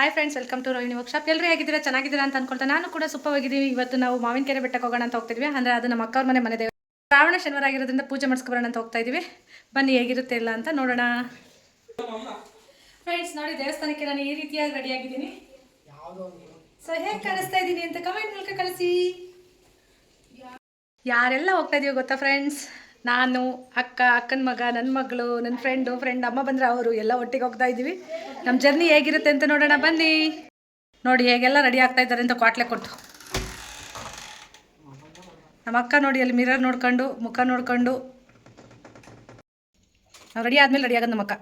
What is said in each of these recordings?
Hi friends welcome to Rohini workshop ಎಲ್ಲರೂ ಹೇಗಿದ್ದೀರಾ? ಚೆನ್ನಾಗಿದ್ದೀರಾ ಅಂತ ಅನ್ಕೊಳ್ತಾ ನಾನು ಕೂಡ ಸುಪ್ಪವಾಗಿದ್ದೀವಿ ಇವತ್ತು ನಾವು ಮಾವಿನಕೆರೆ ಬೆಟ್ಟಕ್ಕೆ ಹೋಗೋಣ ಅಂತ ಹೋಗ್ತಿದ್ವಿ. ಅಂದರೆ ಅದು ನಮ್ಮ ಅಕ್ಕವ್ರ ಮನೆ ಮನೆ ದೇವರು. ಶ್ರಾವಣ ಶನಿವಾರ ಆಗಿರೋದ್ರಿಂದ ಪೂಜೆ ಮಾಡಿಸ್ಕೊಬರೋಣ ಅಂತ ಹೋಗ್ತಾ ಇದ್ದೀವಿ ಬನ್ನಿ, ಹೇಗಿರುತ್ತೆ ಇಲ್ಲ ಅಂತ ನೋಡೋಣ. ಫ್ರೆಂಡ್ಸ್ ನೋಡಿ ದೇವಸ್ಥಾನಕ್ಕೆ ನಾನು ಈ ರೀತಿಯಾಗಿ ರೆಡಿ ಆಗಿದ್ದೀನಿ. ಸೊ ಹೇಗೆ ಕಳಿಸ್ತಾ ಇದ್ದೀನಿ ಅಂತ ಕಮೆಂಟ್ ಮೂಲಕ ಕಳಿಸಿ. ಯಾರೆಲ್ಲ ಹೋಗ್ತಾ ಇದೀವಿ ಗೊತ್ತಾ ಫ್ರೆಂಡ್ಸ್ ನಾನು ಅಕ್ಕ ಅಕ್ಕನ ಮಗ ನನ್ನ ಮಗಳು ನನ್ನ ಫ್ರೆಂಡು ಫ್ರೆಂಡ್ ಅಮ್ಮ ಬಂದರೆ ಅವರು ಎಲ್ಲ ಒಟ್ಟಿಗೆ ಹೋಗ್ತಾ ಇದ್ದೀವಿ. ನಮ್ಮ ಜರ್ನಿ ಹೇಗಿರುತ್ತೆ ಅಂತ ನೋಡೋಣ ಬನ್ನಿ. ನೋಡಿ ಹೇಗೆಲ್ಲ ರೆಡಿ ಆಗ್ತಾ ಇದ್ದಾರೆ ಅಂತ ಕ್ವಾಟ್ಲೆ ಕೊಟ್ಟು ನಮ್ಮ ಅಕ್ಕ ನೋಡಿ ಅಲ್ಲಿ ಮಿರರ್ ನೋಡ್ಕೊಂಡು ಮುಖ ನೋಡ್ಕೊಂಡು. ನಾವು ರೆಡಿ ಆದ್ಮೇಲೆ ರೆಡಿ ಆಗೋದು ನಮ್ಮ ಅಕ್ಕ.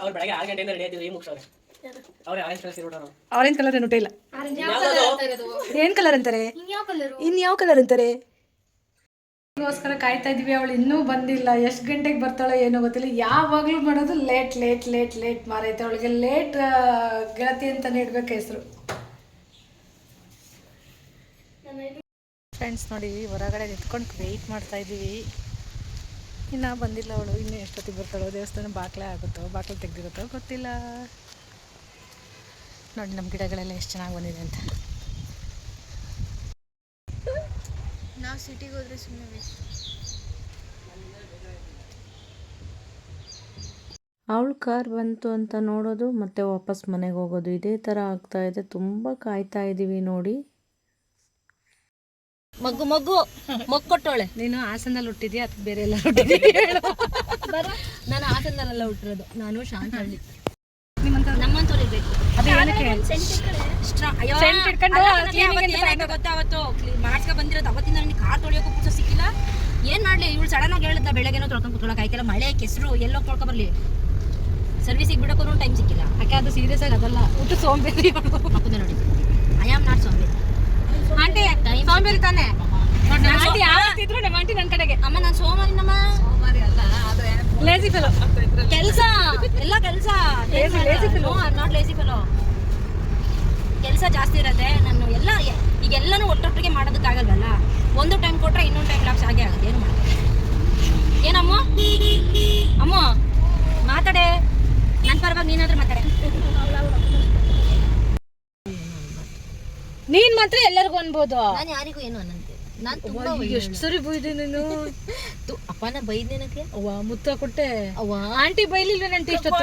ಅವ್ರು ಬೆಳಗ್ಗೆ ಆರು ಗಂಟೆಯಿಂದ ರೆಡಿ ಆಯ್ತಿದ್ರು ಈ ಮುಗಿಸವ್ರೆ ಅವ್ರೆ ಆರೆಂಜ್ ಕಲರ್ ಸೀರೆ ಆರೆಂಜ್ ಕಲರ್ ಏನು ಇಲ್ಲ. ಏನು ಕಲರ್ ಅಂತಾರೆ? ಇನ್ಯಾವ ಕಲರ್ ಅಂತಾರೆ? ಗೋಸ್ಕರ ಕಾಯ್ತಾ ಇದೀವಿ. ಅವಳು ಇನ್ನೂ ಬಂದಿಲ್ಲ. ಎಷ್ಟು ಗಂಟೆಗೆ ಬರ್ತಾಳೆ ಏನೋ ಗೊತ್ತಿಲ್ಲ. ಯಾವಾಗಲೂ ಮಾಡೋದು ಲೇಟ್ ಲೇಟ್ ಲೇಟ್ ಲೇಟ್ ಮಾರೈತೆ. ಅವಳಿಗೆ ಲೇಟ್ ಗೆಳತಿ ಅಂತ ಇಡ್ಬೇಕು ಹೆಸರು. ಫ್ರೆಂಡ್ಸ್ ನೋಡಿ, ಹೊರಗಡೆ ನಿಂತ್ಕೊಂಡು ವೆಯ್ಟ್ ಮಾಡ್ತಾ ಇದ್ದೀವಿ ಇನ್ನೂ ಬಂದಿಲ್ಲ ಅವಳು. ಇನ್ನೂ ಎಷ್ಟೊತ್ತಿಗೆ ಬರ್ತಾಳೋ, ದೇವಸ್ಥಾನ ಬಾಕ್ಲೆ ಆಗುತ್ತೋ ಬಾಕ್ಲೆ ತೆಗೆದಿರುತ್ತೋ ಗೊತ್ತಿಲ್ಲ. ನೋಡಿ, ನಮ್ಮ ಗಿಡಗಳೆಲ್ಲ ಎಷ್ಟು ಚೆನ್ನಾಗಿ ಬಂದಿದೆ ಅಂತ. ಸಿಟಿಗೆ ಹೋದ್ರೆ ಸುಮ್ಮನೆ ವೇಸ್ಟ್ ಅವಳು ಕಾರ್ ಬಂತು ಅಂತ ನೋಡೋದು ಮತ್ತೆ ವಾಪಸ್ ಮನೆಗೆ ಹೋಗೋದು. ಇದೇ ಥರ ಆಗ್ತಾ ಇದೆ. ತುಂಬ ಕಾಯ್ತಾ ಇದ್ದೀವಿ ನೋಡಿ. ಮಗು ಮಗು ಮಗ್ ಕೊಟ್ಟವಳೆ ನೀನು ಹಾಸನಲ್ಲಿ ಹುಟ್ಟಿದ್ಯಾ ಅಥವಾ ಬೇರೆ ಎಲ್ಲ ಹುಟ್ಟಿದ್ಯಾ ನಾನು ಹಾಸನದಲ್ಲ ಹುಟ್ಟಿರೋದು. ನಾನು ಶಾಂತಹಳ್ಳಿ. ನಿಮ್ಮಂತ ನಮ್ಮಂತವ್ರು ಇರ್ಬೇಕು ಅದು ಏನಕ್ಕೆ? Scent ಇಟ್ಕೊಂಡು ಮಾಡ್ಸ್ಕೊ ಬಂದಿರೋದು ಅವತ್ತಿಂದ ನನಗೆ ಕಾರ್ ತೊಳೆಯೋಕ್ಕೂ ಪುಸ್ತಕ ಸಿಕ್ಕಿಲ್ಲ. ಏನ್ ಮಾಡ್ಲಿ? ಇವಳು ಸಡನ್ ಆಗಿ ಹೇಳಿದ್ದ ಬೆಳಗ್ಗೆನೋ ತೊಳ್ಕೊಂಡು ಕುತ್ಕೊಳ್ಳೋಕೆ ಮಳೆ ಕೆಸರು ಎಲ್ಲೋ ತೊಳ್ಕೊ ಬರ್ಲಿ. ಸರ್ವಿಸಿಗೆ ಬಿಡೋಕ್ಕೂ ಟೈಮ್ ಸಿಕ್ಕಿಲ್ಲ. ಯಾಕೆ ಅದು ಸೀರಿಯಸ್ ಆಗಿ ಅದಲ್ಲ? ಹುಟ್ಟು ಸೋಂಬೇರಿ ನೋಡಿ ಐ ಆಮ್ ನಾಟ್ ಸೋಂಬೇರಿ. ಆಂಟಿ ಸೋಂಬೇರಿ ತಾನೆ? ನಮ್ಮ ಆಂಟಿ ನನ್ನ ಕಡೆಗೆ. ಅಮ್ಮ ನಾನು ಸೋಮವಾರಿನಮ್ಮ ಲೇಜಿ ಫೆಲೋ ಕೆಲಸ ಎಲ್ಲ ಕೆಲಸ. ನಾಟ್ ಲೇಜಿ ಫೆಲೋ ಕೆಲಸ ಜಾಸ್ತಿ ಇರತ್ತೆ. ನಾನು ಎಲ್ಲ ಈಗ ಎಲ್ಲನೂ ಒಟ್ಟೊಟ್ಟಿಗೆ ಮಾಡೋದಕ್ಕಾಗಲ್ವಲ್ಲ? ಒಂದು ಟೈಮ್ ಕೊಟ್ರೆ ಇನ್ನೊಂದು ಟೈಮ್ ಲಾಕ್ಸ್ ಆಗೇ ಆಗುತ್ತೆ. ಏನು ಮಾಡೋದು? ಏನಮ್ಮ? ಅಮ್ಮ ಮಾತಾಡೆ. ನನ್ನ ಪರವಾಗಿ ನೀನಾದ್ರೂ ಮಾತಾಡೆ. ನೀನ್ ಮಾತ್ರ ಎಲ್ಲರಿಗೂ ಅನ್ಬೋದು. ನಾನು ಯಾರಿಗೂ ಏನು ಅನ್ನಂತೆ ನಾನು ತುಂಬಾ ಎಷ್ಟು ಸರಿ ಬೈದೆ ನೀನು. ತು- ಅಪ್ಪನ ಬೈದ್ನೇನಕ್ಕೆ ಅವ್ವ ಮುತ್ತ ಕೊಟ್ಟೆ. ಅವ್ವ. ಆಂಟಿ ಬೈಲಿಲ್ವ ಕೊಟ್ರೆ ಇಷ್ಟೊತ್ತು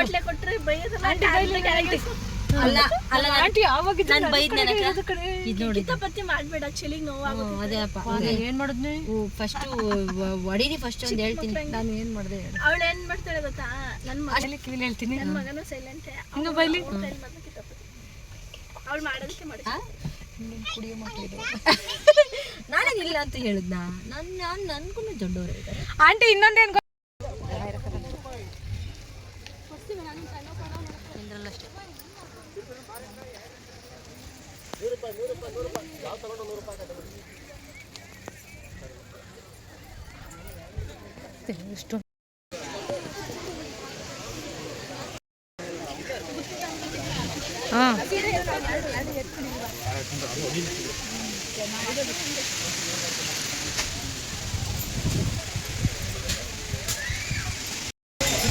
ಆಂಟಿ ಬೈಲಿಲ್ಲ ಆಂಟಿ ಅಲ್ಲ ಅಲ್ಲ ನಾನು- ಆಂಟಿ ಯಾವಾಗಿದ್ರು ನಾನು ಬೈದ್ ಕಡೆ. ಇದು ನೋಡಿ. ಪತ್ತಿ ಮಾಡ್ಬೇಡ ಚಳಿಗೆ ನೋವಾಗುತ್ತೆ. ಅದೇ ಅಪ್ಪ ಏನ್ ಮಾಡಿದ್ನಿ? ಫಸ್ಟ್ ಹೊಡೀರಿ ಫಸ್ಟ್ ಅಂತ ಹೇಳ್ತೀನಿ. ನಾನು ಏನ್ ಮಾಡಿದೆ ಅವಳು ಏನ್ ಮಾಡ್ತಾಳೆ ಗೊತ್ತಾ? ನನ್ನ ಮಗಳಿಗೆ ಕಿವಿಲಿ ಹೇಳ್ತೀನಿ. ನನ್ನ ಮಗನ ಸೈಲೆಂಟ್ ಇನ್ನು ಬೈಲಿ? ಅವಳು ಮಾಡೋದಕ್ಕೆ ಮಾಡಿ ನಾನೇ ಇಲ್ಲ ಅಂತ ಹೇಳಿದ್ನಾ? ನಾನು ನಾನು ನನ್ಗೂ ದೊಡ್ಡವರು ಇದ್ದಾರೆ. ಆಂಟಿ ಇನ್ನೊಂದೇನು ಗೊ-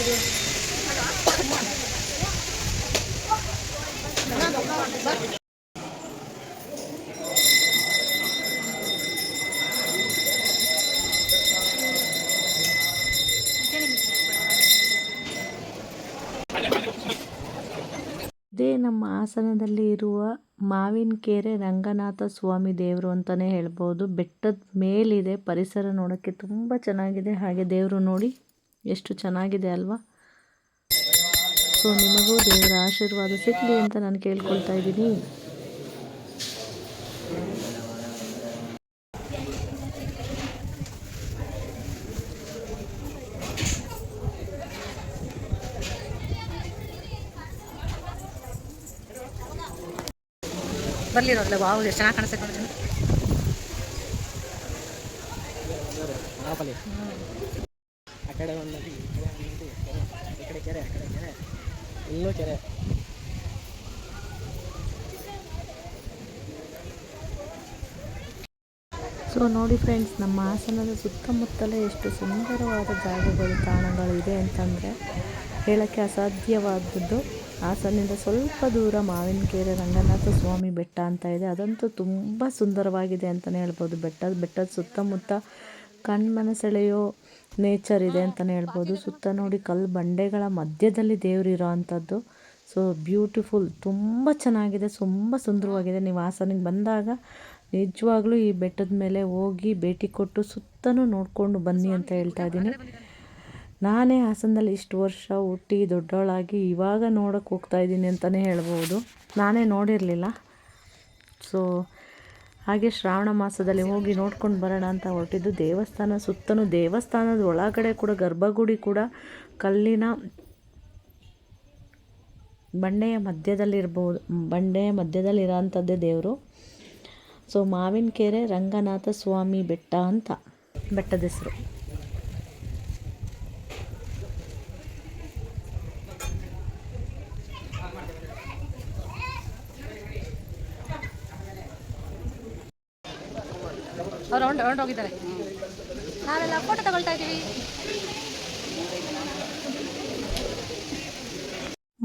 ಇದೇ ನಮ್ಮ ಹಾಸನದಲ್ಲಿ ಇರುವ ಮಾವಿನ ಕೆರೆ ರಂಗನಾಥ ಸ್ವಾಮಿ ದೇವರು ಅಂತಲೇ ಹೇಳ್ಬೋದು. ಬೆಟ್ಟದ ಮೇಲಿದೆ, ಪರಿಸರ ನೋಡೋಕ್ಕೆ ತುಂಬ ಚೆನ್ನಾಗಿದೆ. ಹಾಗೆ ದೇವರು ನೋಡಿ ಎಷ್ಟು ಚೆನ್ನಾಗಿದೆ ಅಲ್ವಾ? ಸೊ ನಿಮಗೂ ದೇವರ ಆಶೀರ್ವಾದ ಸಿಗಲಿ ಅಂತ ನಾನು ಕೇಳ್ಕೊಳ್ತಾ ಇದ್ದೀನಿ. ಬರ್ಲಿರೋಲ್ಲ ವಾವ್ ಎಷ್ಟು ಚೆನ್ನಾಗಿ ಕಾಣಿಸ್ತಾ ನೋಡಿ ಕಡೆ ಒಂದು ಈ ಕಡೆ ಕೆರೆ, ಆ ಕಡೆ ಕೆರೆ. ಇನ್ನೂ ಕೆರೆ. ಸೊ ನೋಡಿ ಫ್ರೆಂಡ್ಸ್ ನಮ್ಮ ಹಾಸನದ ಸುತ್ತಮುತ್ತಲೇ ಎಷ್ಟು ಸುಂದರವಾದ ಜಾಗಗಳು ತಾಣಗಳಿದೆ ಅಂತಂದರೆ ಹೇಳೋಕ್ಕೆ ಅಸಾಧ್ಯವಾದದ್ದು ಹಾಸನದಿಂದ ಸ್ವಲ್ಪ ದೂರ ಮಾವಿನಕೆರೆ ರಂಗನಾಥ ಸ್ವಾಮಿ ಬೆಟ್ಟ ಅಂತ ಇದೆ. ಅದಂತೂ ತುಂಬ ಸುಂದರವಾಗಿದೆ ಅಂತಲೇ ಹೇಳ್ಬೋದು. ಬೆಟ್ಟದ ಬೆಟ್ಟದ ಸುತ್ತಮುತ್ತ ಕಣ್ಮನ ಸೆಳೆಯೋ ನೇಚರ್ ಇದೆ ಅಂತಲೇ ಹೇಳ್ಬೋದು. ಸುತ್ತ ನೋಡಿ ಕಲ್ಲು ಬಂಡೆಗಳ ಮಧ್ಯದಲ್ಲಿ ದೇವ್ರು ಇರೋ ಅಂಥದ್ದು. ಸೊ ಬ್ಯೂಟಿಫುಲ್ ತುಂಬ ಚೆನ್ನಾಗಿದೆ, ತುಂಬ ಸುಂದರವಾಗಿದೆ. ನೀವು ಹಾಸನಿಗೆ ಬಂದಾಗ ನಿಜವಾಗ್ಲೂ ಈ ಬೆಟ್ಟದ ಮೇಲೆ ಹೋಗಿ ಭೇಟಿ ಕೊಟ್ಟು ಸುತ್ತನೂ ನೋಡಿಕೊಂಡು ಬನ್ನಿ ಅಂತ ಹೇಳ್ತಾ ಇದ್ದೀನಿ. ನಾನೇ ಹಾಸನದಲ್ಲಿ ಇಷ್ಟು ವರ್ಷ ಹುಟ್ಟಿ ದೊಡ್ಡವಳಾಗಿ ಇವಾಗ ನೋಡೋಕೆ ಹೋಗ್ತಾ ಇದ್ದೀನಿ ಅಂತಲೇ ಹೇಳ್ಬೋದು. ನಾನೇ ನೋಡಿರಲಿಲ್ಲ. ಸೊ ಹಾಗೆ ಶ್ರಾವಣ ಮಾಸದಲ್ಲಿ ಹೋಗಿ ನೋಡ್ಕೊಂಡು ಬರೋಣ ಅಂತ ಹೊರಟಿದ್ದು ದೇವಸ್ಥಾನ ಸುತ್ತಲೂ ದೇವಸ್ಥಾನದ ಒಳಗಡೆ ಕೂಡ, ಗರ್ಭಗುಡಿ ಕೂಡ, ಕಲ್ಲಿನ ಬಂಡೆಯ ಮಧ್ಯದಲ್ಲಿರ್ಬೋದು, ಬಂಡೆಯ ಮಧ್ಯದಲ್ಲಿರೋ ಅಂಥದ್ದೇ ದೇವರು. ಸೊ, ಮಾವಿನಕೆರೆ ರಂಗನಾಥ ಸ್ವಾಮಿ ಬೆಟ್ಟ ಅಂತ, ಬೆಟ್ಟದ ಹೆಸರು. ಹೋಗಿದ್ದಾರೆ ನಾವೆಲ್ಲ ಫೋಟೋ ತಗೊಳ್ತಾ ಇದ್ದೀವಿ.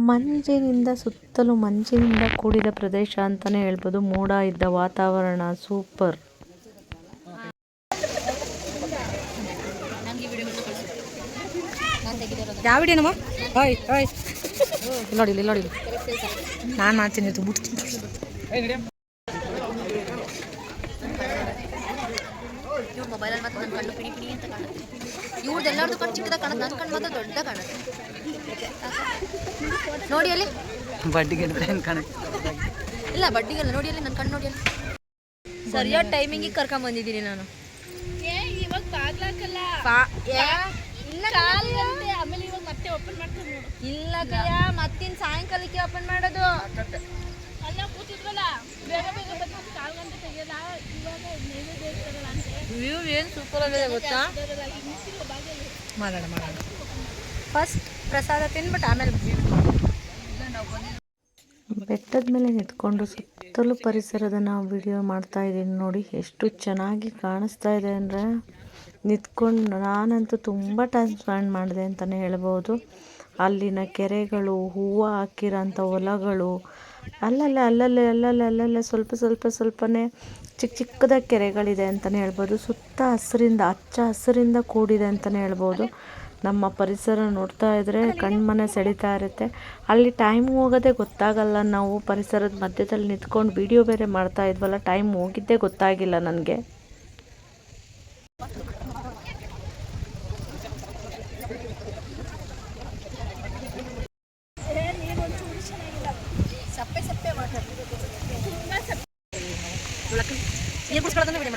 ಮಂಜಿನಿಂದ ಸುತ್ತಲೂ ಮಂಜಿನಿಂದ ಕೂಡಿದ ಪ್ರದೇಶ ಅಂತಾನೆ ಹೇಳ್ಬೋದು. ಮೋಡ ಇದ್ದ ವಾತಾವರಣ ಸೂಪರ್. ಯಾವ ವಿಡಿಯೋನಮ್ಮ ಓಯ್ ಓಯ್ ಇಲ್ಲಿ ನೋಡಿ ಇಲ್ಲಿ ನೋಡಿ. ನಾನು ಮಾಡ್ತೀನಿ ಇದು ಬಿಡ್ತೀನಿ ಇವ್ರ ಮೊಬೈಲಲ್ಲಿ ಮತ್ತೆ ನನ್ನ ಕಣ್ಣು ಪಿಡಿ ಪಿಡಿ ಅಂತ ಕಾಣುತ್ತೆ. ಇವ್ರದ್ದೆಲ್ಲರದು ಕಣ್ಣು ಚಿಕ್ಕದಾಗ ಕಾಣುತ್ತೆ. ನನ್ನ ಕಣ್ಣು ಮಾತ್ರ ದೊಡ್ಡ ಕಾಣುತ್ತೆ. ನೋಡಿ ಅಲ್ಲಿ. ಬಡ್ಡಿಗೆ ಕಾಣುತ್ತೆ? ಇಲ್ಲ ಬಡ್ಡಿಗೆಲ್ಲ. ನೋಡಿ ಅಲ್ಲಿ ನನ್ನ ಕಣ್ಣು ನೋಡಿ ಅಲ್ಲಿ. ಸರಿಯಾದ ಟೈಮಿಂಗಿಗೆ ಕರ್ಕೊಂಡ್ ಬಂದಿದ್ದೀನಿ ನಾನು. ಏ ಇವಾಗ ಬಾಗ್ಲಾಕಲ್ಲ? ಇಲ್ಲ ಆಮೇಲೆ ಇವಾಗ ಮತ್ತೆ ಓಪನ್ ಮಾಡ್ಕೊಂಡು ನೋಡು. ಇಲ್ಲ ಕಯ್ಯ ಮತ್ತಿನ್ ಸಾಯಂಕಾಲಕ್ಕೆ ಓಪನ್ ಮಾಡೋದು. ಅಲ್ಲ ಕೂತಿದ್ವಲ್ಲ. ಬೇಗ ಬೇಗ ಬಂದು ಕಾಲ್ ಗಂಟೆ ತೆಗಿಯಲ್ಲ. ಇವಾಗ ನೈವೇದ್ಯ ಇರ್ತಾರಲ್ಲ ಅಂತ. ವ್ಯೂ ಏನು ಸೂಪರ್ ಆಗಿದೆ ಗೊತ್ತಾ? ಮಾಡೋಣ ಮಾಡೋಣ. ಫಸ್ಟ್ ಪ್ರಸಾದ ತಿನ್ಬಿಟ್ಟು ಆಮೇಲೆ ಬೆಟ್ಟದ ಮೇಲೆ ನಿಂತ್ಕೊಂಡು ಸುತ್ತಲೂ ಪರಿಸರದ ನಾವು ವಿಡಿಯೋ ಮಾಡ್ತಾ ಇದ್ದೀನಿ ನೋಡಿ, ಎಷ್ಟು ಚೆನ್ನಾಗಿ ಕಾಣಿಸ್ತಾ ಇದೆ ಅಂದರೆ ನಿಂತ್ಕೊಂಡು ನಾನಂತೂ ತುಂಬ ಟೈಮ್ ಸ್ಪೆಂಡ್ ಮಾಡಿದೆ ಅಂತಲೇ ಹೇಳ್ಬೋದು. ಅಲ್ಲಿನ ಕೆರೆಗಳು, ಹೂವು ಹಾಕಿರೋಂಥ ಹೊಲಗಳು ಅಲ್ಲಲ್ಲೇ ಅಲ್ಲಲ್ಲೇ ಅಲ್ಲಲ್ಲೇ ಅಲ್ಲಲ್ಲೇ ಸ್ವಲ್ಪ ಸ್ವಲ್ಪ, ಸ್ವಲ್ಪನೇ ಚಿಕ್ಕ ಚಿಕ್ಕದಾಗಿ ಕೆರೆಗಳಿದೆ ಅಂತಲೇ ಹೇಳ್ಬೋದು. ಸುತ್ತ ಹಸಿರಿಂದ ಹಚ್ಚ ಹಸಿರಿಂದ ಕೂಡಿದೆ ಅಂತಲೇ ಹೇಳ್ಬೋದು. ನಮ್ಮ ಪರಿಸರ ನೋಡ್ತಾ ಇದ್ದರೆ ಕಣ್ಮನೆ ಸೆಳೀತಾ ಇರುತ್ತೆ. ಅಲ್ಲಿ ಟೈಮ್ ಹೋಗೋದೇ ಗೊತ್ತಾಗಲ್ಲ. ನಾವು ಪರಿಸರದ ಮಧ್ಯದಲ್ಲಿ ನಿಂತ್ಕೊಂಡು ವಿಡಿಯೋ ಬೇರೆ ಮಾಡ್ತಾ ಇದ್ವಲ್ಲ ಟೈಮ್ ಹೋಗಿದ್ದೇ ಗೊತ್ತಾಗಿಲ್ಲ ನನಗೆ ಸಪ್ಪೆ ಸಪ್ಪೆ ನೀರು ಕುಡಿಸ್ಕೊಳ್ಳೋದನ್ನ ಬಿಡಿ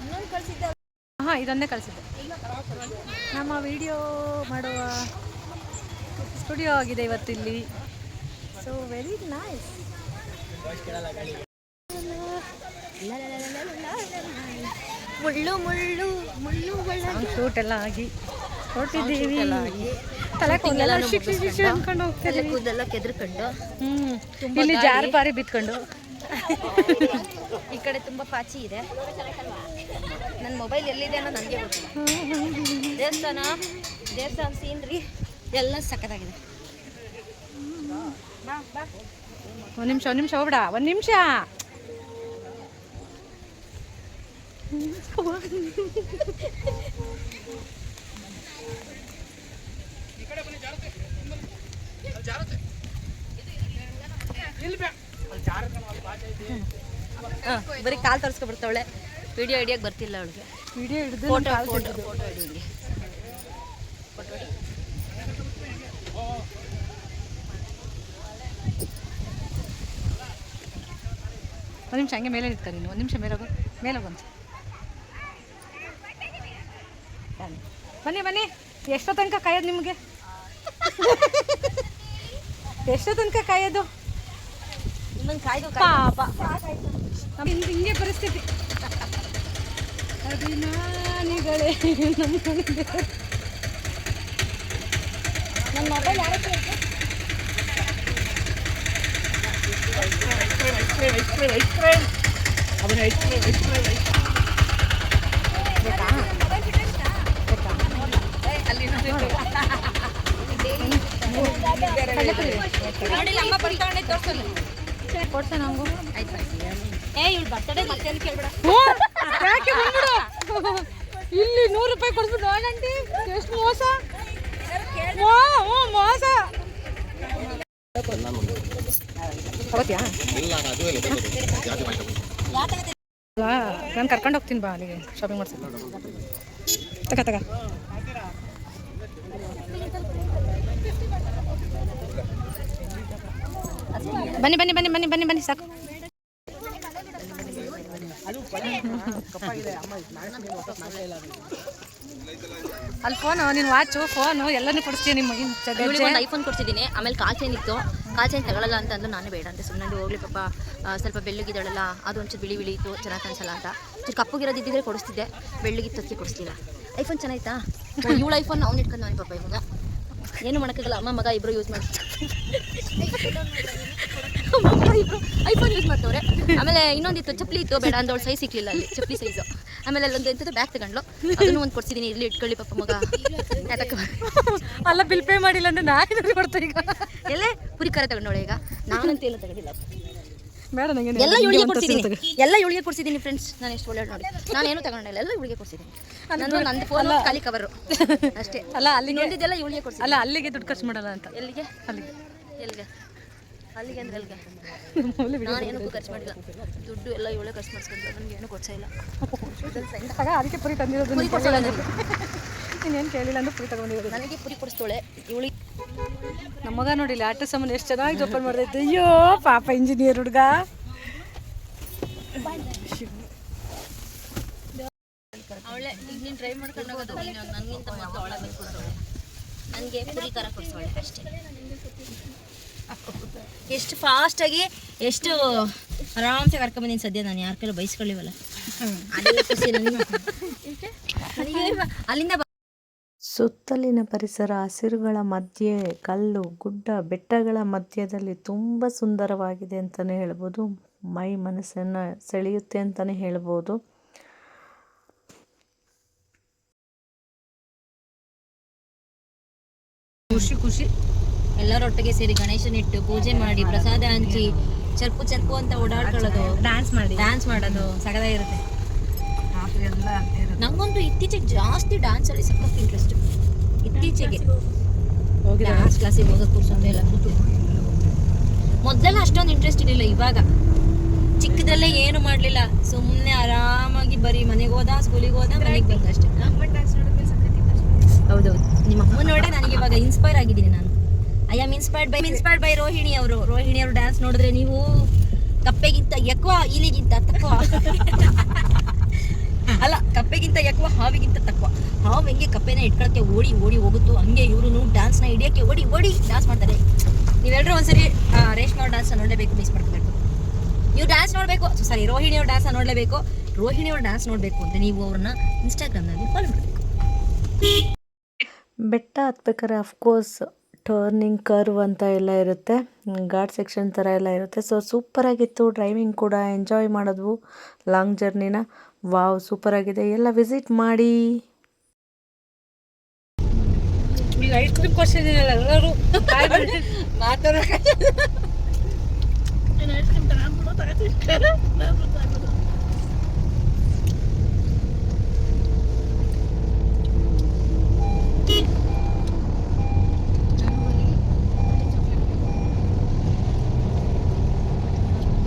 ಇನ್ನೊಂದು ಕಳಿಸಿದ್ದೆ ಇದನ್ನೇ ಕಳಿಸಿದ್ದೆ. ನಮ್ಮ ವಿಡಿಯೋ ಮಾಡುವ ಸ್ಟುಡಿಯೋ ಆಗಿದೆ ಇವತ್ತು ಇಲ್ಲಿ ಸೊ ವೆರಿ ನೈಸ್ ಮುಳ್ಳು ಮುಳ್ಳು ಮುಳ್ಳು ಶೂಟ್ ಎಲ್ಲ ಆಗಿ. ಹೊರಟಿದ್ದೀವಿ ತಲೆ ಕೂದೆಲ್ಲ ಕೆದ್ರಕೊಂಡು ಹ್ಮ್. ಇಲ್ಲಿ ಜಾರು ಪಾರಿ ಬಿತ್ಕೊಂಡು. ಈ ಕಡೆ ತುಂಬ ಪಾಚಿ ಇದೆ. ನನ್ನ ಮೊಬೈಲ್ ಎಲ್ಲಿದೆ ಅನ್ನೋ ನನಗೆ ಗೊತ್ತಿಲ್ಲ. ದೇವಸ್ಥಾನ ದೇವಸ್ಥಾನ ಸೀನ್ರಿ ಎಲ್ಲ ಸಕ್ಕದಾಗಿದೆ ಒಂದು ನಿಮಿಷ ಒಂದು ನಿಮಿಷ ಹೋಗ್ಬಿಡ, ಒಂದು ನಿಮಿಷ. ಹಾಂ ಬರೀ ಕಾಲು ತರಿಸ್ಕೊಬಿಡ್ತಾವಳೆ ವಿಡಿಯೋ ಹಿಡಿಯೋಕೆ ಬರ್ತಿಲ್ಲ ಅವಳಿಗೆ. ವಿಡಿಯೋ ಹಿಡಿದು ಫೋಟೋ ಫೋಟೋ ಫೋಟೋ ಹಿಡಿಯೋಂಗೆ ಒಂದ್ ನಿಮಿಷ ಹಂಗೆ ಮೇಲೆ ನಿಂತ್ಕೊ ನೀನು ಒಂದು ನಿಮಿಷ ಮೇಲೆ ಹೋಗು. ಮೇಲೆ ಹೋಗಂತ ಬನ್ನಿ ಬನ್ನಿ. ಎಷ್ಟೋ ತನಕ ಕಾಯೋದು ನಿಮಗೆ? ಎಷ್ಟೋ ತನಕ ಕಾಯ್ದು? ನಮ್ಮ ಹಿಂಗೆ ಪರಿಸ್ಥಿತಿ. ಅಭಿಮಾನಿಗಳೇ ನಮ್ಮ ಮೊಬೈಲ್ ಯಾರು ಅವನ ice cream ice cream ice cream ಅಲ್ಲಿ ನೋಡಿ ಅಮ್ಮ ಬರ್ತಾಳೆ ತೋರಿಸಲ್ಲ ಕೊಡ್ಸ ನಂಗು ಆಯ್ತಾ ಏ ಇವಳು ಬರ್ತಡೆ ಮತ್ತೆ ಅಂತ ಕೇಳ್ಬೇಡ. ಯಾಕೆ ಬಂದ್ಬಿಡು? ಇಲ್ಲಿ ನೂರು ರೂಪಾಯಿ ಕೊಡ್ಬಿಟ್ಟು ಆಂಟಿ? ಎಷ್ಟು ಮೋಸ? ಮೋಸ. ನಾನು ಕರ್ಕೊಂಡು ಹೋಗ್ತೀನಿ ಬಾ ಅಲ್ಲಿಗೆ ಶಾಪಿಂಗ್ ಮಾಡ್ತೀನಿ ತಗ ತಗ. ಬನ್ನಿ ಬನ್ನಿ ಬನ್ನಿ ಬನ್ನಿ ಬನ್ನಿ ಬನ್ನಿ ಸಾಕು. ಅಲ್ಲಿ ಫೋನು ನಿನ್ನ ವಾಚು ಫೋನು ಎಲ್ಲನೂ ಕೊಡಿಸ್ತೀನಿ ನಿಮ್ಮ ಮಗಿನ ಐಫೋನ್ ಕೊಡ್ಸಿದ್ದೀನಿ. ಆಮೇಲೆ ಕಾಲ್ ಚೈನ್ ಇತ್ತು. ಕಾಲ್ ಚೈನ್ ತಗೊಳ್ಳಲ್ಲ ಅಂತ ಅಂದು ನಾನು ಬೇಡ ಅಂತ. ಸುಮ್ಮನೆ ಹೋಗ್ಲಿ ಪಾಪ ಸ್ವಲ್ಪ ಬೆಳ್ಳಗಿದ್ದಾಳಲ್ಲ ಅದು ಒಂಚೂರು ಬಿಳಿ ಬಿಳಿ ಇತ್ತು ಚೆನ್ನಾಗಿ ಕಾಣಿಸಲ್ಲ ಅಂತ. ಚೂರು ಕಪ್ಪಗಿರೋದು ಇದ್ದಿದ್ರೆ ಕೊಡಿಸ್ತಿದ್ದೆ. ಬೆಳ್ಳಗಿತ್ತು ಅದಕ್ಕೆ ಕೊಡಿಸ್ತಿಲ್ಲ ಐಫೋನ್ ಚೆನ್ನಾಯ್ತಾ? ಇವಳು ಐಫೋನ್ ಅವ್ನು ಇಟ್ಕೊಂಡು ಪಾಪ ಇವಾಗ ಏನು ಮಾಡೋಕ್ಕಾಗಲ್ಲ? ಅಮ್ಮ ಮಗ ಇಬ್ರು ಯೂಸ್ ಮಾಡಿ ಐಫೋನ್ ಯೂಸ್ ಮಾಡ್ತವ್ರೆ. ಆಮೇಲೆ ಇನ್ನೊಂದಿತ್ತು ಚಪ್ಪಲಿ ಇತ್ತು. ಬೇಡ ಅಂದವಳು ಸೈಜ್ ಸಿಕ್ಲಿಲ್ಲ ಅಲ್ಲಿ ಚಪ್ಪಲಿ ಸೈಜು ಆಮೇಲೆ ಅಲ್ಲೊಂದು ಎಂಥದ್ದು ಬ್ಯಾಗ್ ತಗೊಂಡ್ಲು ಅದನ್ನು ಒಂದು ಕೊಡ್ಸಿದ್ದೀನಿ ಇಲ್ಲಿ ಇಟ್ಕೊಳ್ಳಿ ಪಾಪ ಮಗ. ಯಾತಕ್ಕೆ ಅಲ್ಲ ಬಿಲ್ ಪೇ ಮಾಡಿಲ್ಲ ಅಂದ್ರೆ ನಾ ಕೊಡ್ತಾ ಈಗ? ಎಲ್ಲೇ ಪುರಿ ಕರೆ ತಗೊಂಡವಳೆ ಈಗ? ನಾನಂತ ಎಲ್ಲ ತಗೊಂಡಿಲ್ಲ. ಬೇಡ ನನಗೆ ಎಲ್ಲ ಇವಳಿಗೆ ಕೊಡ್ಸಿದ್ದೀನಿ ಎಲ್ಲ ಇವಳಿಗೆ ಕೊಡ್ಸಿದ್ದೀನಿ ಫ್ರೆಂಡ್ಸ್ ನಾನು ಎಷ್ಟು ಒಳ್ಳೆ ನೋಡಿ. ನಾನೇನು ತಗೊಂಡಿಲ್ಲ ಎಲ್ಲ ಇವಳಿಗೆ ಕೊಡ್ಸಿದ್ದೀನಿ ನನ್ನ ನಂದು ಫೋನ್ ಖಾಲಿ ಕವರು ಅಷ್ಟೇ. ಅಲ್ಲ ಅಲ್ಲಿಗೆ ನೋಡಿದ್ದೆಲ್ಲ ಇವಳಿಗೆ ಕೊಡ್ಸಿ ಅಲ್ಲ ಅಲ್ಲಿಗೆ ದುಡ್ಡು ಖರ್ಚು ಮಾಡಲ್ಲ ಅಂತ. ಎಲ್ಲಿಗೆ? ಅಲ್ಲಿಗೆ. ಎಲ್ಲಿಗೆ? ಅಲ್ಲಿಗೆ ಅಂದ್ರೆ ಎಲ್ಲಿಗೆ? ನಾನು ಏನಕ್ಕೂ ಖರ್ಚು ಮಾಡಿಲ್ಲ. ದುಡ್ಡು ಎಲ್ಲ ಇವಳೇ ಖರ್ಚು ಮಾಡಿಸ್ಕೊಂಡ್ರೆ ನನಗೆ ಏನು ಕೊಡ್ಸೇ ಇಲ್ಲ. ಅದಕ್ಕೆ ಪುರಿ ತಂದಿರೋದು ಪುರಿ ಕೊಡ್ಸಲ್ಲ ಕೇಳಿಲ್ಲ. ಅಂದ್ರೆ ಪುರಿ ತಗೊಂಡಿರೋದು. ನನಗೆ ಪುರಿ ಕೊಡಿಸ್ತಾಳೆ ಇವಳಿಗೆ ನಮ್ಮ ಮಗ ನೋಡಿಲ್ಲ ಆಟೋ ಸಾಮಾನು ಎಷ್ಟು ಚೆನ್ನಾಗಿ ಜೋಪಾನ ಮಾಡ್ದೈತೆ. ಅಯ್ಯೋ ಪಾಪ ಇಂಜಿನಿಯರ್ ಹುಡುಗ. ಎಷ್ಟು ಫಾಸ್ಟಾಗಿ ಎಷ್ಟು ಆರಾಮ್ಸೆ ಕರ್ಕೊಂಬಂದಿನಿ ಸದ್ಯ ನಾನು ಯಾರ ಕೈಲೂ ನನಗೆ. ಅಲ್ಲಿಂದ ಸುತ್ತಲಿನ ಪರಿಸರ ಹಸಿರುಗಳ ಮಧ್ಯೆ ಕಲ್ಲು ಗುಡ್ಡ ಬೆಟ್ಟಗಳ ಮಧ್ಯದಲ್ಲಿ ತುಂಬ ಸುಂದರವಾಗಿದೆ ಅಂತಲೇ ಹೇಳ್ಬೋದು. ಮೈ ಮನಸ್ಸನ್ನು ಸೆಳೆಯುತ್ತೆ ಅಂತಲೇ ಹೇಳ್ಬೋದು. ಖುಷಿ ಖುಷಿ. ಎಲ್ಲರೊಟ್ಟಿಗೆ ಸೇರಿ ಗಣೇಶನ ಇಟ್ಟು ಪೂಜೆ ಮಾಡಿ ಪ್ರಸಾದ ಹಂಚಿ ಚರ್ಪು ಚರ್ಪು ಅಂತ ಓಡಾಡ್ಕೊಳ್ಳೋದು ಡ್ಯಾನ್ಸ್ ಮಾಡಿ. ಡ್ಯಾನ್ಸ್ ಮಾಡೋದು ಸಗದಾಗಿರುತ್ತೆ. ನಂಗಂತೂ ಇತ್ತೀಚೆಗೆ ಜಾಸ್ತಿ ಡ್ಯಾನ್ಸ್ ಅಲ್ಲಿ ಸಖತ್ ಇಂಟ್ರೆಸ್ಟ್ ಇತ್ತೀಚೆಗೆ. ಡ್ಯಾನ್ಸ್ ಕ್ಲಾಸಿಗೆ ಹೋಗಕ್ಕೆ ಕೂರ್ಸೋದೇ ಇಲ್ಲ ಮೊದಲೆಲ್ಲ ಅಷ್ಟೊಂದು ಇಂಟ್ರೆಸ್ಟ್ ಇರಲಿಲ್ಲ ಇವಾಗ. ಚಿಕ್ಕದಲ್ಲೇ ಏನು ಮಾಡಲಿಲ್ಲ ಸುಮ್ಮನೆ ಆರಾಮಾಗಿ ಬರೀ ಮನೆಗೆ ಹೋದ ಸ್ಕೂಲಿಗೆ ಹೋದ ಮನೆಗೆ ಬಂದ ಅಷ್ಟೇ. ಹೌದೌದು. ನಿಮ್ಮ ಅಮ್ಮ ನೋಡೇ ನನಗೆ ಇವಾಗ ಇನ್ಸ್ಪೈರ್ ಆಗಿದ್ದೀನಿ ನಾನು. I am inspired by inspired by Rohini ಅವರು. ರೋಹಿಣಿ ಅವರು ಡ್ಯಾನ್ಸ್ ನೋಡಿದ್ರೆ ನೀವು ಕಪ್ಪೆಗಿಂತ ಎಕ್ವ ಇಲಿಗಿಂತ ಅಲ್ಲ ಎಕ್ವ ಹಾವಿಗಿಂತ ತಕ್ಕ ಹಾವು ಹೆಂಗೆ ಕಪ್ಪೆನ ಇಟ್ಕೊಳಕ್ಕೆ ಓಡಿ ಓಡಿ ಹೋಗುತ್ತೋ, ಹಂಗೆ ಇವರು ಡ್ಯಾನ್ಸ್ನ ಹಿಡಿಯೋಕ್ಕೆ ಓಡಿ ಓಡಿ ಡ್ಯಾನ್ಸ್ ಮಾಡ್ತಾರೆ. ನೀವೆಲ್ಲರೂ ಒಂದ್ಸರಿ ರೇಷ್ಮೆ ಅವ್ರ ಡ್ಯಾನ್ಸ್ ನೋಡಲೇಬೇಕು ಮಿಸ್ ಮಾಡ್ಕೋಬೇಕು. ನೀವು ಡ್ಯಾನ್ಸ್ ನೋಡಬೇಕು ಸಾರಿ ರೋಹಿಣಿ ಅವ್ರ ನೋಡಲೇಬೇಕು. ರೋಹಿಣಿ ಅವ್ರ ಡ್ಯಾನ್ಸ್ ನೋಡಬೇಕು ಅಂತ ನೀವು ಅವ್ರನ್ನ ಇನ್ಸ್ಟಾಗ್ರಾಮ್ನಲ್ಲಿ ಫಾಲೋ ಮಾಡಬೇಕು. ಬೆಟ್ಟ ಹತ್ಬೇಕಾದ್ರೆ ಅಫ್ಕೋರ್ಸ್ ಟರ್ನಿಂಗ್ ಕರ್ವ್ ಅಂತ ಎಲ್ಲ ಇರುತ್ತೆ. ಘಾಟ್ ಸೆಕ್ಷನ್ ಥರ ಎಲ್ಲ ಇರುತ್ತೆ. ಸೊ ಸೂಪರಾಗಿತ್ತು ಡ್ರೈವಿಂಗ್ ಕೂಡ ಎಂಜಾಯ್ ಮಾಡಿದ್ವು. ಲಾಂಗ್ ಜರ್ನಿನ ವಾವ್ ಸೂಪರ್ ಆಗಿದೆ. ಎಲ್ಲ ವಿಸಿಟ್ ಮಾಡಿ. ಈಗ ಐಸ್ ಕ್ರೀಮ್ ಕೊಡ್ಸಿದ್ದೀನಲ್ಲ ಎಲ್ಲರೂ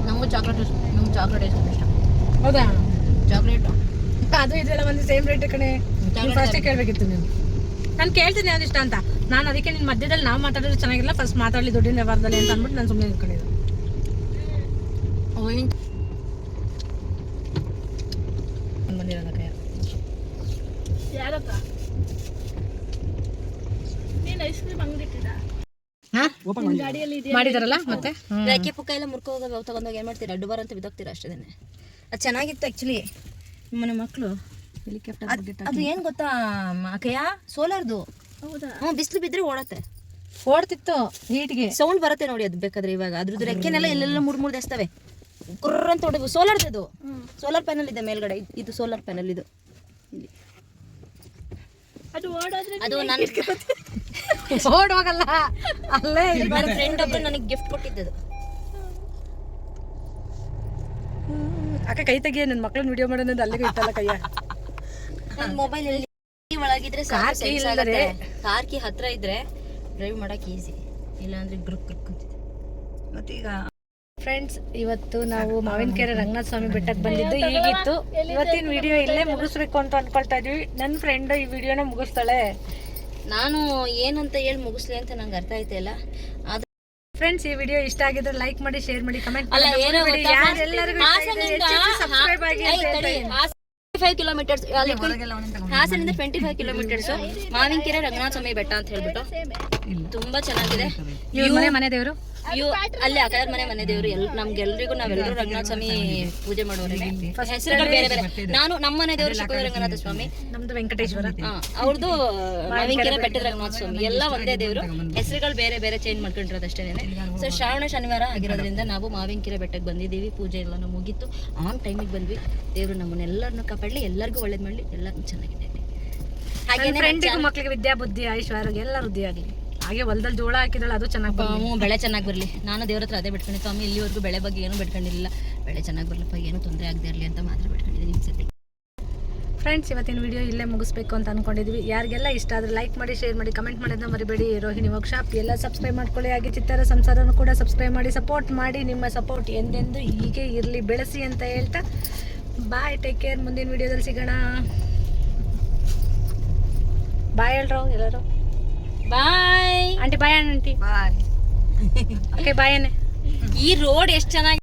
ನಮಗೂ ಚಾಕ್ಲೇಟ್ ನಮ್ಗೆ ಚಾಕ್ಲೇಟ್ ಐಸ್ ಇಷ್ಟ. ಹೌದಾ? ಚಾಕ್ಲೇಟು. ಅದು ಇದೆಲ್ಲ ಒಂದು ಸೇಮ್ ರೇಟ್ ಕಣೆ. ಫಸ್ಟ್ ಕೇಳಬೇಕಿತ್ತು ನೀನು. ನಾನು ಕೇಳ್ತೀನಿ ಅದಿಷ್ಟ ಇಷ್ಟ ಅಂತ. ನಾನು ಅದಕ್ಕೆ ನಿನ್ನ ಮಧ್ಯದಲ್ಲಿ ನಾವು ಮಾತಾಡೋದು ಚೆನ್ನಾಗಿಲ್ಲ ಫಸ್ಟ್ ಮಾತಾಡಲಿ ದುಡ್ಡಿನ ವ್ಯವಹಾರದಲ್ಲಿ ಅಂತ ಅಂದ್ಬಿಟ್ಟು ನಾನು ಸುಮ್ಮನೆ ನಿಂತ್ಕೊಂಡಿದ್ದೆ. ಬಂದಿರೋದಕ್ಕೆ ಯಾರಕ್ಕ ನೀನು ಐಸ್ ಕ್ರೀಮ್ ಅಂಗಡಿ ಇಟ್ಟಿದ್ದ? ಹಾಂ? ಗಾಡಿಯಲ್ಲಿ ಇದೆಯಾ? ಮಾಡಿದಾರಲ್ಲ ಮತ್ತೆ? ರೆಕ್ಕೆ ಪುಕ್ಕ ಎಲ್ಲ ಮುರ್ಕೋ ಹೋಗೋದು ತಗೊಂಡೋಗಿ ಏನು ಮಾಡ್ತೀರಾ? ಅಡ್ಡು ಬರ ಅಂತ ಬಿದ್ದೋಗ್ತೀರಾ ಅಷ್ಟೇ ಅದು ಚೆನ್ನಾಗಿತ್ತು ಆ್ಯಕ್ಚುಲಿ ನಿಮ್ಮನೆ ಮಕ್ಕಳು ಹೆಲಿಕಾಪ್ಟರ್ ಅದು ಏನು ಗೊತ್ತಾ ಅಕ್ಕಯ್ಯ ಸೋಲಾರ್ದು. ಹೌದಾ? ಹ್ಞೂ ಬಿಸಿಲು ಬಿದ್ದರೆ ಓಡತ್ತೆ. ಓಡ್ತಿತ್ತು ನೀಟ್ಗೆ. ಸೌಂಡ್ ಬರುತ್ತೆ ನೋಡಿ ಅದು ಬೇಕಾದ್ರೆ ಇವಾಗ. ಅದ್ರದ್ದು ರೆಕ್ಕೆನೆಲ್ಲ ಎಲ್ಲೆಲ್ಲ ಮೂರು ಮೂರು ಎಸ್ತವೆ ಕುರ್ರ ಅಂತ ಹೊಡೆದು ಸೋಲಾರ್ದು ಅದು. ಸೋಲಾರ್ ಪ್ಯಾನಲ್ ಇದೆ ಮೇಲ್ಗಡೆ. ಇದು ಸೋಲಾರ್ ಪ್ಯಾನಲ್ ಇದು. ಅದು ಓಡೋದ್ರೆ ಅದು ನನಗೆ ಓಡ್ ಹೋಗಲ್ಲ ಅಲ್ಲೇ ಫ್ರೆಂಡ್ ಒಬ್ಬರು ನನಗೆ ಗಿಫ್ಟ್ ಕೊಟ್ಟಿದ್ದು ಅಕ್ಕ ಕೈ ತೆಗಿಯ ನನ್ನ ಮಕ್ಳನ್ನ ವಿಡಿಯೋ ಮಾಡೋದು ಅಲ್ಲಿಗೆ ಇಟ್ಟಲ್ಲ ಕೈಯ? ನನ್ನ ಮೊಬೈಲ್ ಎಲ್ಲಿ ಒಳಗಿದ್ರೆ ಕಾರ್ key ಇಲ್ಲದೆ. ಕಾರ್ ಕಿ ಹತ್ರ ಇದ್ರೆ ಡ್ರೈವ್ ಮಾಡಕ್ ಈಸಿ ಇಲ್ಲ ಅಂದ್ರೆ ಗ್ರುಕ್ ಗ್ರುಕ್ ಅಂತಿದೆ ಮತ್ತೀಗ ಫ್ರೆಂಡ್ಸ್ ಇವತ್ತು ನಾವು ಮಾವಿನಕೆರೆ ರಂಗನಾಥ ಸ್ವಾಮಿ ಬೆಟ್ಟಕ್ಕೆ ಬಂದಿದ್ದು ಈಗಿತ್ತು ಇವತ್ತಿನ ವಿಡಿಯೋ ಇಲ್ಲೇ ಮುಗಿಸ್ಬೇಕು ಅಂತ ಅನ್ಕೊಳ್ತಾ ಇದ್ವಿ. ನನ್ನ ಫ್ರೆಂಡ್ ಈ ವಿಡಿಯೋನ ಮುಗಿಸ್ತಾಳೆ. ನಾನು ಏನಂತ ಹೇಳಿ ಮುಗಿಸ್ಲಿ ಅಂತ ನಂಗೆ ಅರ್ಥ ಆಯ್ತಾ ಅದು ಫ್ರೆಂಡ್ಸ್ ಈ ವಿಡಿಯೋ ಇಷ್ಟ ಆಗಿದ್ರೆ ಲೈಕ್ ಮಾಡಿ ಶೇರ್ ಮಾಡಿ ಕಮೆಂಟ್ ಮಾಡಿ. ಯಾರೆಲ್ಲರಿಗೂ ಸಬ್ಸ್ಕ್ರೈಬ್ ಆಗಿ. Five kilometres ಹಾಸನಿಂದ twenty five kilometres Mavinakere Ranganatha Swamy ಬೆಟ್ಟ ಅಂತ ಹೇಳ್ಬಿಟ್ಟು. ತುಂಬಾ ಚೆನ್ನಾಗಿದೆ. ಮನೆ ದೇವರು? ಅಲ್ಲಿ ಅಕ್ಕದ ಮನೆ ಮನೆ ದೇವರು ಎಲ್ ನಮ್ಗೆಲ್ರಿಗೂ ನಾವೆಲ್ಲರೂ ರಂಗನಾಥ ಸ್ವಾಮಿ ಪೂಜೆ ಮಾಡೋರಿಗೆ ಹೆಸರುಗಳು ಬೇರೆ ಬೇರೆ. ನಾನು ನಮ್ಮ ಮನೆ ದೇವರು ಶಿವಕುಮಾರ ರಂಗನಾಥ ಸ್ವಾಮಿ. ನಮ್ದು ವೆಂಕಟೇಶ್ವರ. ಅವ್ರದ್ದು ಮಾವಿನಕೆರೆ ಬೆಟ್ಟದ ರಂಗನಾಥ ಸ್ವಾಮಿ. ಎಲ್ಲ ಒಂದೇ ದೇವರು. ಹೆಸರುಗಳು ಬೇರೆ ಬೇರೆ ಚೇಂಜ್ ಮಾಡ್ಕೊಂಡಿರೋದು ಅಷ್ಟೇನೆ. ಸೊ ಶ್ರಾವಣ ಶನಿವಾರ ಆಗಿರೋದ್ರಿಂದ ನಾವು ಮಾವಿನಕೆರೆ ಬೆಟ್ಟಕ್ಕೆ ಬಂದಿದ್ದೀವಿ. ಪೂಜೆ ಎಲ್ಲಾನು ಮುಗೀತು. ಆನ್ ಟೈಮಿಗೆ ಬಂದ್ವಿ. ದೇವರು ನಮ್ಮನ್ನೆಲ್ಲರನ್ನು ಕಾಪಾಡಲಿ. ಎಲ್ಲರಿಗೂ ಒಳ್ಳೇದು ಮಾಡಲಿ. ಎಲ್ಲರೂ ಚೆನ್ನಾಗಿದೆ ಹಾಗೆ ಮಕ್ಕಳಿಗೆ ವಿದ್ಯಾ ಬುದ್ಧಿ ಐಶ್ವರ್ಯ ಆರೋಗ್ಯ ಎಲ್ಲ ವೃದ್ಧಿ ಆಗಲಿ ಹಾಗೆ ಹೊಲದಲ್ಲಿ ಜೋಳ ಹಾಕಿದಳು ಅದು ಚೆನ್ನಾಗಿ ಬರ್ಲಿ ಹ್ಞೂ ಬೆಳೆ ಚೆನ್ನಾಗಿ ಬರಲಿ. ನಾನು ದೇವ್ರ ಹತ್ರ ಅದೇ ಬಿಟ್ಕೊಂಡಿದ್ದು. ಸ್ವಾಮಿ ಇಲ್ಲಿವರೆಗೂ ಬೆಳೆ ಬಗ್ಗೆ ಏನೂ ಬಿಟ್ಕೊಂಡಿರಲಿಲ್ಲ. ಬೆಳೆ ಚೆನ್ನಾಗಿ ಬರಲಪ್ಪ ಏನು ತೊಂದರೆ ಆಗದೆ ಇರಲಿ ಅಂತ ಮಾತ್ರ ಬಿಟ್ಕೊಂಡಿದ್ದೀನಿ ಈ ಸತಿ ಫ್ರೆಂಡ್ಸ್ ಇವತ್ತಿನ ವಿಡಿಯೋ ಇಲ್ಲೇ ಮುಗಿಸ್ಬೇಕು ಅಂತ ಅಂದ್ಕೊಂಡಿದ್ವಿ ಯಾರಿಗೆಲ್ಲ ಇಷ್ಟ ಆದರೆ ಲೈಕ್ ಮಾಡಿ ಶೇರ್ ಮಾಡಿ ಕಮೆಂಟ್ ಮಾಡೋದನ್ನ ಮರಿಬೇಡಿ. ರೋಹಿಣಿ ವರ್ಕ್ಶಾಪ್ ಎಲ್ಲ ಸಬ್ಸ್ಕ್ರೈಬ್ ಮಾಡ್ಕೊಳ್ಳಿ. ಹಾಗೆ ಚಿತ್ತರ ಸಂಸಾರನೂ ಕೂಡ ಸಬ್ಸ್ಕ್ರೈಬ್ ಮಾಡಿ ಸಪೋರ್ಟ್ ಮಾಡಿ ನಿಮ್ಮ ಸಪೋರ್ಟ್ ಎಂದೆಂದು ಹೀಗೆ ಇರಲಿ ಬೆಳೆಸಿ ಅಂತ ಹೇಳ್ತಾ ಬಾಯ್ ಟೇಕ್ ಕೇರ್ ಮುಂದಿನ ವಿಡಿಯೋದಲ್ಲಿ ಸಿಗೋಣ. ಬಾಯ್ ಹೇಳ್ರೋ ಎಲ್ಲರೂ? Bye aunty bye aunty bye okay bye ಅನ್ನೆ ಈ ರೋಡ್ ಎಷ್ಟು ಚೆನ್ನಾಗಿ